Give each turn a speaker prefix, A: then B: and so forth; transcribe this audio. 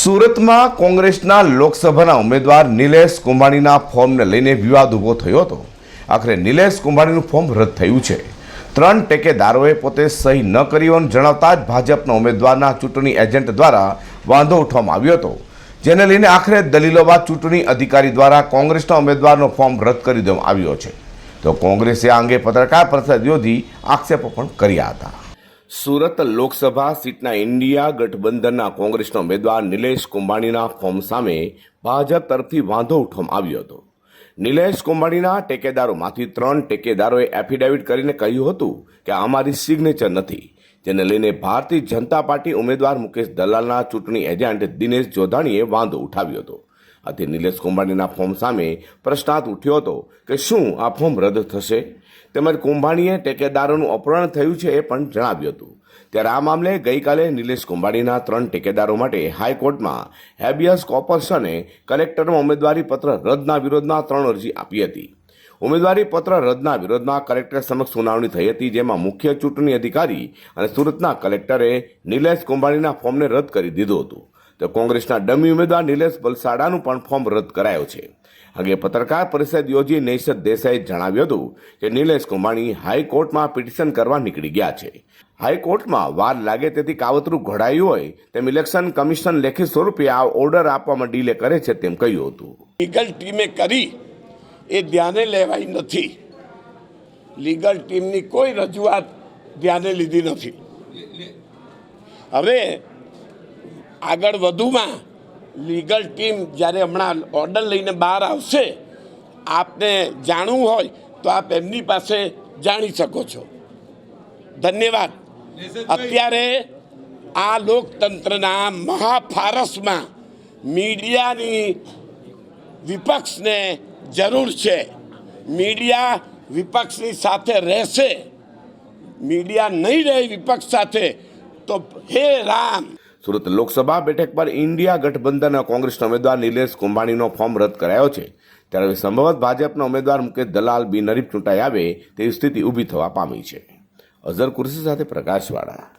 A: સુરતમાં કોંગ્રેસના લોકસભાના ઉમેદવાર નિલેશ કુંભાણીના ફોર્મને લઈને વિવાદ ઊભો થયો હતો. આખરે નિલેશ કુંભાણીનું ફોર્મ રદ થયું છે. ત્રણ ટેકેદારોએ પોતે સહી ન કરી હોવાનું જણાવતા જ ભાજપના ઉમેદવારના ચૂંટણી એજન્ટ દ્વારા વાંધો ઉઠવામાં આવ્યો હતો. જેને લઈને આખરે દલીલો બાદ ચૂંટણી અધિકારી દ્વારા કોંગ્રેસના ઉમેદવારનો ફોર્મ રદ કરી દેવામાં આવ્યો છે. તો કોંગ્રેસે આ અંગે પત્રકાર પરિષદ યોજી આક્ષેપો પણ કર્યા હતા. સુરત લોકસભા સીટના ઇન્ડિયા ગઠબંધનના કોંગ્રેસના ઉમેદવાર નિલેશ કુંભાણીના ફોર્મ સામે ભાજપ તરફથી વાંધો ઉઠવામાં આવ્યો હતો. નિલેશ કુંભાણીના ટેકેદારોમાંથી ત્રણ ટેકેદારોએ એફિડેવિટ કરીને કહ્યું હતું કે અમારી સિગ્નેચર નથી. જેને લઈને ભારતીય જનતા પાર્ટી ઉમેદવાર મુકેશ દલાલના ચૂંટણી એજન્ટ દિનેશ જોધાણીએ વાંધો ઉઠાવ્યો હતો. આથી નિલેશ કુંભાણીના ફોર્મ સામે પ્રશ્નાર્થ ઉઠ્યો હતો કે શું આ ફોર્મ રદ થશે? તેમજ કુંભાણીએ ટેકેદારોનું અપહરણ થયું છે એ પણ જણાવ્યું હતું. ત્યારે આ મામલે ગઈકાલે નિલેશ કુંભાણીના ત્રણ ટેકેદારો માટે હાઈકોર્ટમાં હેબિયસ કોર્પસ અને કલેક્ટરમાં ઉમેદવારી પત્ર રદના વિરોધમાં ત્રણ અરજી આપી હતી. ઉમેદવારી પત્ર રદના વિરોધમાં કલેક્ટર સમક્ષ સુનાવણી થઈ હતી, જેમાં મુખ્ય ચૂંટણી અધિકારી અને સુરતના કલેક્ટરે નિલેશ કુંભાણીના ફોર્મને રદ કરી દીધું હતું. તો કોંગ્રેસના ડમી ઉમેદવાર નિલેશ બલસાડાનું પણ ફોર્મ રદ કરાયો છે. અંગે પત્રકાર પરિષદ યોજી નૈશદ દેસાઈએ જણાવ્યું હતું કે નિલેશ કુંભાણી હાઈકોર્ટમાં પિટિશન કરવા નીકળી ગયા છે. હાઈકોર્ટમાં વાર લાગે તેથી કાવતરું ઘડાયું હોય તેમ ઇલેક્શન કમિશન લેખિત સ્વરૂપે આ ઓર્ડર આપવામાં ડીલે કરે છે તેમ કહ્યું હતું.
B: લીગલ ટીમે કરી, એ ધ્યાને લેવાઈ નથી. લીગલ ટીમની કોઈ રજૂઆત ધ્યાને લીધી નથી. હવે આગળ વધુમાં લીગલ ટીમ જ્યારે હમણાં ઓર્ડર લઈને બહાર આવશે આપને જાણવું હોય તો આપ એમની પાસે જાણી શકો છો. ધન્યવાદ. અત્યારે આ લોકતંત્રના મહાફારસમાં મીડિયાની વિપક્ષને જરૂર છે. મીડિયા વિપક્ષની સાથે રહેશે. મીડિયા નહીં રહે વિપક્ષ સાથે તો હે રામ.
A: સુરત લોકસભા બેઠક પર ઇન્ડિયા ગઠબંધન અને કોંગ્રેસના ઉમેદવાર નિલેશ કુંભાણીનો ફોર્મ રદ કરાયો છે. ત્યારે સંભવત ભાજપના ઉમેદવાર મુકેશ દલાલ બિનહરીફ ચૂંટાઈ આવે તેવી સ્થિતિ ઊભી થવા પામી છે. અઝર કુર્સી સાથે પ્રકાશવાળા